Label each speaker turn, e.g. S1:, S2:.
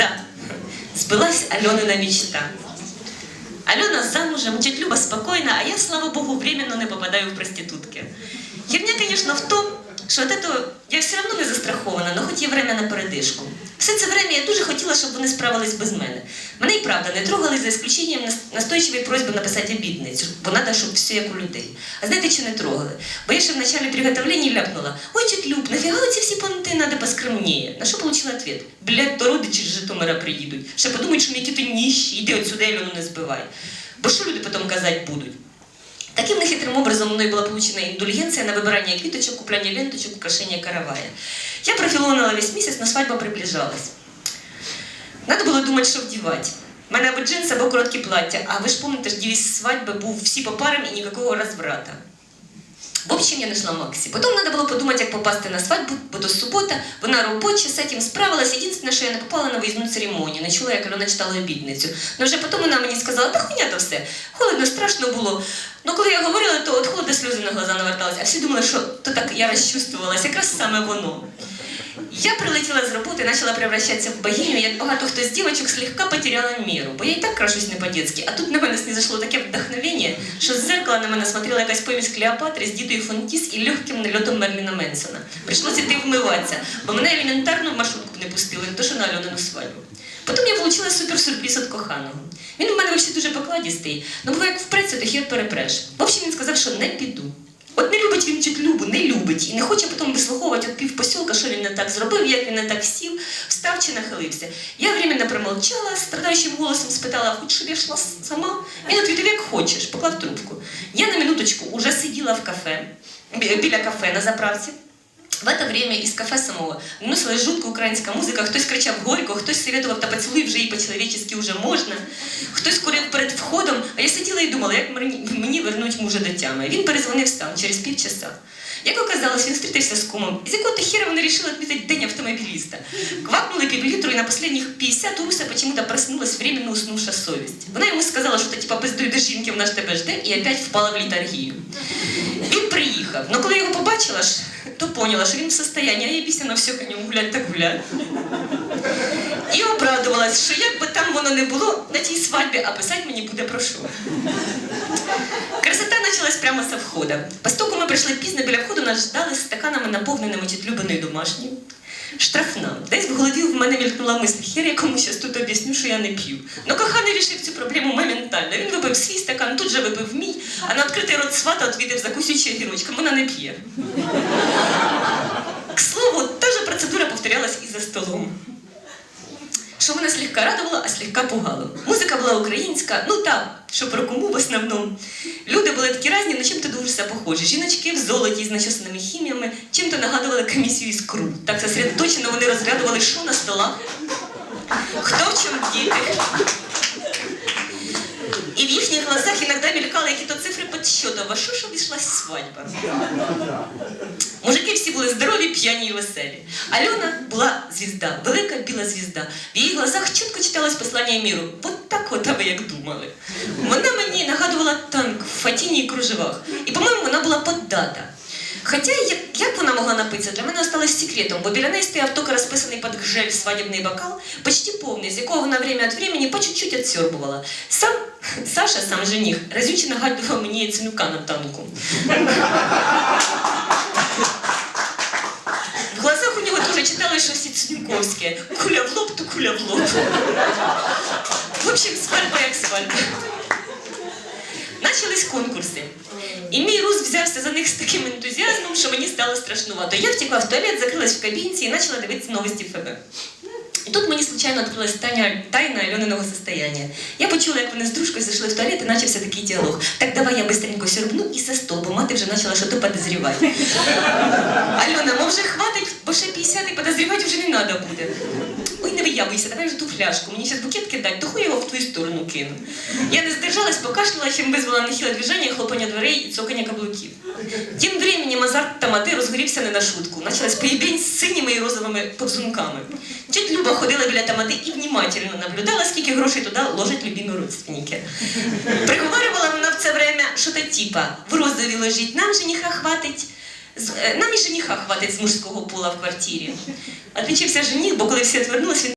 S1: Да, сбылась Аленина мечта. Алена замужем, тетя Люба спокойна, а я, слава богу, временно не попадаю в проститутки. Херня, конечно, в том, що от этого я все одно не застрахована, але хоч є время на передишку. Все це время я дуже хотіла, щоб вони справились без мене. Мене і правда не трогали за исключением нас- настойчивої просьби написати обідницю, бо треба, щоб все як у людей. А знаєте, чи не трогали? Бо я ще в началі приготовлення ляпнула, ой, тетя Люб, нафіга ці всі понти надо поскромніє? На що получила ответ? Блядь, то родичі з Житомира приїдуть. Ще подумають, що мені тіти ніщі, іди отсюди, Альону не збивай. Бо що люди потім казати будуть? Таким нехитрим образом мною була получена індульгенція на вибирання квіточок, купляння ленточок, украшення каравая. Я профілонила весь місяць, но свадьба приближалась. Надо було думати, що вдівати. У мене або джинси, або короткі плаття, а ви ж пам'ятаєте, девіз свадьби був всі по парам і ніякого розврата. В общем, я нашла Максі. Потім треба було подумати, як попасти на свадьбу, бо то субота, вона робоча, з этим справилась. Единственное, що я не попала на виїзну церемонію, не чула, як вона читала обідницю. Ну вже потім вона мені сказала, та хуйня то все. Холодно, страшно було. Ну коли я говорила, то от холода сльози на глаза наверталися, а всі думали, що то так я розчувствувалася, якраз саме воно. Я прилетіла з роботи, почала превращатися в богиню, як багато хто з дівчаток слегка потеряла міру, бо я і так крашусь не по-детски, а тут на мене снизошло таке вдохновення, що з зеркала на мене смотрела якась помість Клеопатри з дітою Фонтіс і легким нальотом Мерліна Менсона. Прийшлося йти вмиватися, бо мене елементарно в маршрутку не пустили, не то що на Альонину свадьбу. Потім я отримала суперсюрприз від коханого. Він у мене взагалі дуже покладістий, ну бо як впреться, то хід перепреш. В общем, він сказав, що не піду. От не любить він чуть любу, не любить. І не хоче потім вислуховувати від півпосілка, що він не так зробив, як він не так сів, встав чи нахилився. Я временно промовчала, страдаючим голосом спитала, хоч щоб я йшла сама. Він відповів, як хочеш, поклав трубку. Я на минуточку уже сиділа в кафе, біля кафе на заправці. В это время из кафе самого носилась жутка українська музика, хтось кричав горько, хтось советував та поцілуй вже і по-чоловічески вже можна, хтось курив перед входом, а я сиділа і думала, як мені, вернуть мужа до тями. Він перезвонив сам через півчаса. Як оказалось, він зустрітився з кумом, з якого хіра вони вирішили відмітити день автомобіліста. Квакнули півлітру, і на последніх 50 у Руся почему-то проснулась временно уснувша совість. Вона йому сказала, що ти типа пиздуй до жінки, вона ж тебе жде, і опять впала в літаргію. Він приїхав, але коли його побачила ж, то поняла, що він в состоянии, а я пісня все по гулять так гулять. І обрадувалась, що як би там воно не було, на тій свадьбі, а писати мені буде про що. Красота почалась прямо з входу. Поскольку ми прийшли пізно біля входу, нас ждали стаканами, наповненими чітлюбиною домашньою. Штрафна. Десь в голові в мене мількнула мисль, хер я кому щас тут об'ясню, що я не п'ю. Ну коханий рішив цю проблему моментально. Він випив свій стакан, тут же випив мій, а на відкритий рот свата відвідав закусючи огірочком. Вона не п'є. К слову, та же процедура повторялась і за столом. Що мене слегка радувало, а слегка пугало. Музика була українська, ну та, що про кому в основному. Люди були такі різні, але чим-то дуже все похожі. Жіночки в золоті з начосаними хіміями, чим-то нагадували комісію із КРУ. Так сосредоточено вони розглядували, що на столах, хто в чому діти. п'яні і веселі. Альона була звізда, велика біла звізда. В її глазах чітко читалось послання міру. От так от а ви як думали. Вона мені нагадувала танк в фатіні і кружевах. І, по-моєму, вона була поддата. Хоча як, як вона могла напитися, для мене осталось секретом, бо біля неї стояв тільки розписаний під гжель свадібний бокал, почти повний, з якого вона время від времени по чуть-чуть отсьорбувала. Сам Саша, сам жених, разюче нагадував мені яценюка на танку. Яценюковське. Куля в лоб, то куля в лоб. В общем, свадьба як свадьба. Начались конкурси. І мій Рус взявся за них з таким ентузіазмом, що мені стало страшнувато. Я втекла в туалет, закрилась в кабінці і почала дивитися новості ФБ. І тут мені случайно відкрилась тайна, тайна Альониного состояння. Я почула, як вони з дружкою зайшли в туалет і почався такий діалог. Так давай я быстренько сьорбну і за стол, бо мати вже почала щось подозрівати. Альона, мов вже хватить, бо ще 50 і подозрівати вже не треба буде. Ой, не виявуйся, давай вже ту фляжку. Мені зараз букет кидать, то хуй його в твою сторону кину. Я не здержалась, покашляла, чим визвала нехиле движення, хлопання дверей і цокання каблуків. Тим временем азарт тамати розгорівся не на шутку. Началась поїбень з синіми і розовими повзунками. Тетя Люба ходила біля тамати і внимательно наблюдала, скільки грошей туди ложать любимі родственники. Приговорювала вона в це время, що то типа в розові лежить, нам жениха хватить. Е, Нам і жениха хватить з мужського пола в квартирі. отвічився жених, бо коли всі відвернулися,